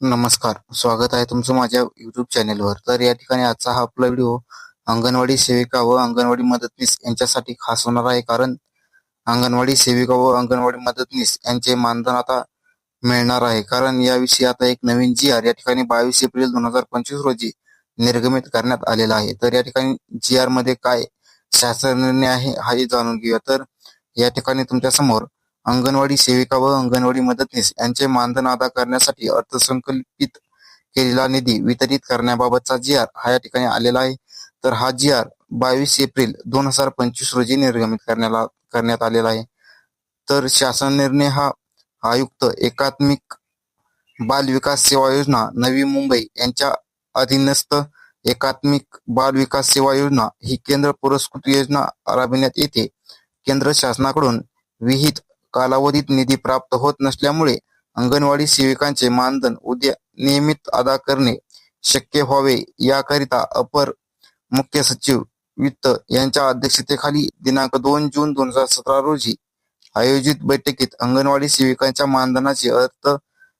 नमस्कार. स्वागत आहे तुमचं माझ्या युट्यूब चॅनेलवर तर या ठिकाणी आजचा हा आपला व्हिडिओ अंगणवाडी सेविका व अंगणवाडी मदतनीस यांच्यासाठी खास होणार आहे. कारण अंगणवाडी सेविका व अंगणवाडी मदतनीस यांचे मानधन आता मिळणार आहे. कारण याविषयी आता एक नवीन जी आर या ठिकाणी बावीस एप्रिल दोन हजार पंचवीस रोजी निर्गमित करण्यात आलेला आहे. तर या ठिकाणी जी आरमध्ये काय शासन निर्णय आहे हाही जाणून घेऊया. तर या ठिकाणी तुमच्यासमोर अंगणवाडी सेविका व अंगणवाडी मदतनीस यांचे मानधन अदा करण्यासाठी अर्थसंकल्पित केलेला निधी वितरित करण्याबाबतचा जी आर हा या ठिकाणी आलेला आहे. तर हा जी आर बावीस एप्रिल दोन हजार पंचवीस रोजी निर्गमित करण्याला करण्यात आलेला आहे. तर शासन निर्णय हा आयुक्त एकात्मिक बाल विकास सेवा योजना नवी मुंबई यांच्या अधीनस्थ एकात्मिक बाल विकास सेवा योजना ही केंद्र पुरस्कृत योजना राबविण्यात येते. केंद्र शासनाकडून विहित कालावधीत निधी प्राप्त होत नसल्यामुळे अंगणवाडी सेविकांचे मानधन उद्या नियमित अदा करणे शक्य व्हावे याकरिता अपर मुख्य सचिव वित्त यांच्या अध्यक्षतेखाली दिनांक दोन जून दोन हजार सतरा रोजी आयोजित बैठकीत अंगणवाडी सेविकांच्या मानधनाची अर्थ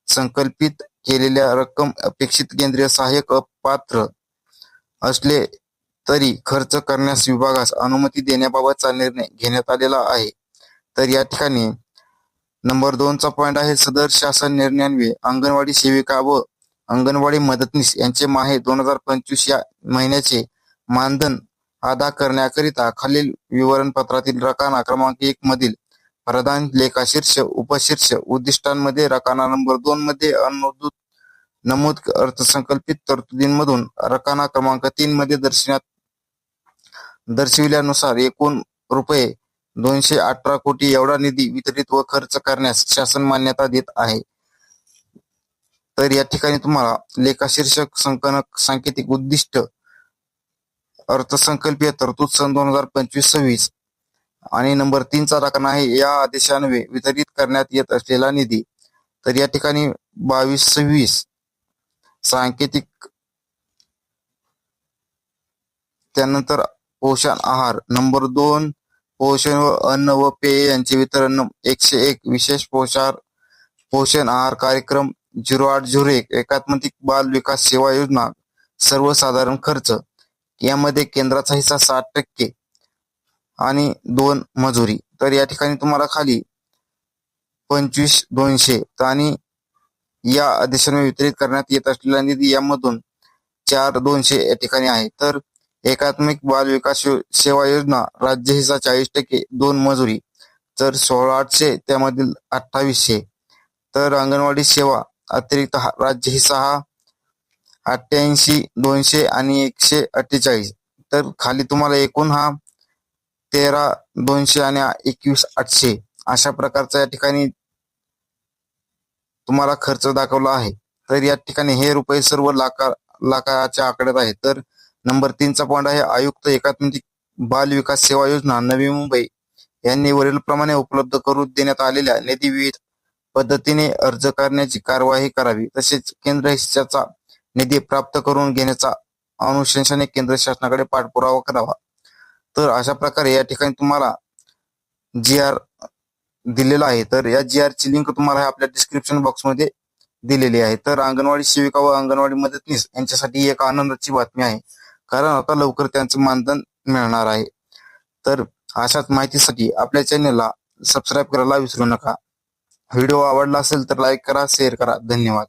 संकल्पित केलेल्या रक्कम अपेक्षित केंद्रीय सहाय्यक अपात्र असले तरी खर्च करण्यास विभागास अनुमती देण्याबाबतचा निर्णय घेण्यात आलेला आहे. तर या ठिकाणी नंबर दोनचा पॉइंट आहे सदर शासन निर्णयान्वे. अंगणवाडी सेविका व अंगणवाडी मदतनीस यांचे माहे दोन हजार पंचवीस या महिन्याचे मानधन अदा करण्याकरिता खालील विवरणपत्रातील रकाना क्रमांक एक मधील प्रधान लेखाशीर्ष उपशीर्ष उद्दिष्टांमध्ये रकाना नंबर दोन मध्ये अनुदूत नमूद अर्थसंकल्पित तरतुदींमधून रकाना क्रमांक तीन मध्ये दर्शनात दर्शविल्यानुसार एकूण रुपये दोनशे अठरा कोटी एवढा निधी वितरित व खर्च करण्यास शासन मान्यता देत आहे. तर या ठिकाणी तुम्हाला लेखाशीर्षक संकनक सांकेतिक उद्दिष्ट अर्थसंकल्पीय तरतूद सन दोन हजार पंचवीस सव्वीस आणि नंबर तीनचा राखण आहे. या आदेशान्वये वितरित करण्यात येत असलेला निधी तर या ठिकाणी बावीस सव्वीस सांकेतिक त्यानंतर पोषण आहार नंबर दोन पोषण व अन्न व पेय यांचे वितरण. एकशे एक विशेष पोषार पोषण आहार कार्यक्रम झिरो आठ झिरो एक एकात्मिक बाल विकास सेवा योजना सर्वसाधारण खर्च. यामध्ये केंद्राचा हिस्सा साठ टक्के आणि दोन मजुरी. तर या ठिकाणी तुम्हाला खाली पंचवीस दोनशे आणि या आदेशाने वितरित करण्यात येत असलेला निधी यामधून चार दोनशे या ठिकाणी आहे. तर एकात्मिक बाल विकास सेवा योजना राज्य हिस्सा चाळीस टक्के दोन मजुरी तर सोळा आठशे त्यामधील अठ्ठावीसशे. तर अंगणवाडी सेवा अतिरिक्त हा- राज्य हिस्सा हा अठ्ठ्याऐंशी दोनशे आणि एकशे अठ्ठेचाळीस. तर खाली तुम्हाला एकूण हा तेरा दोनशे आणि एकवीस आठशे अशा प्रकारचा या ठिकाणी तुम्हाला खर्च दाखवला आहे. तर या ठिकाणी हे रुपये सर्व लाखा लाखाच्या आकड्यात आहेत. तर नंबर तीनचा पॉईंट आहे. आयुक्त एकात्मिक बाल विकास सेवा योजना नवी मुंबई यांनी वरील प्रमाणे उपलब्ध करून देण्यात आलेल्या निधी विविध पद्धतीने अर्ज करण्याची कारवाई करावी. तसेच केंद्र हिस्साचा निधी प्राप्त करून घेण्याचा अनुशंसाने केंद्र शासनाकडे पाठपुरावा करावा. तर अशा प्रकारे या ठिकाणी तुम्हाला जी आर दिलेला आहे. तर या जी आर ची लिंक तुम्हाला आपल्या डिस्क्रिप्शन बॉक्समध्ये दिलेली आहे. तर अंगणवाडी सेविका व अंगणवाडी मदतनीस यांच्यासाठी एक आनंदाची बातमी आहे. कारण आता लवकर त्यांचं मानधन मिळणार आहे. तर अशाच माहितीसाठी आपल्या चॅनेलला सबस्क्राईब करायला विसरू नका. व्हिडिओ आवडला असेल तर लाईक करा शेअर करा. धन्यवाद.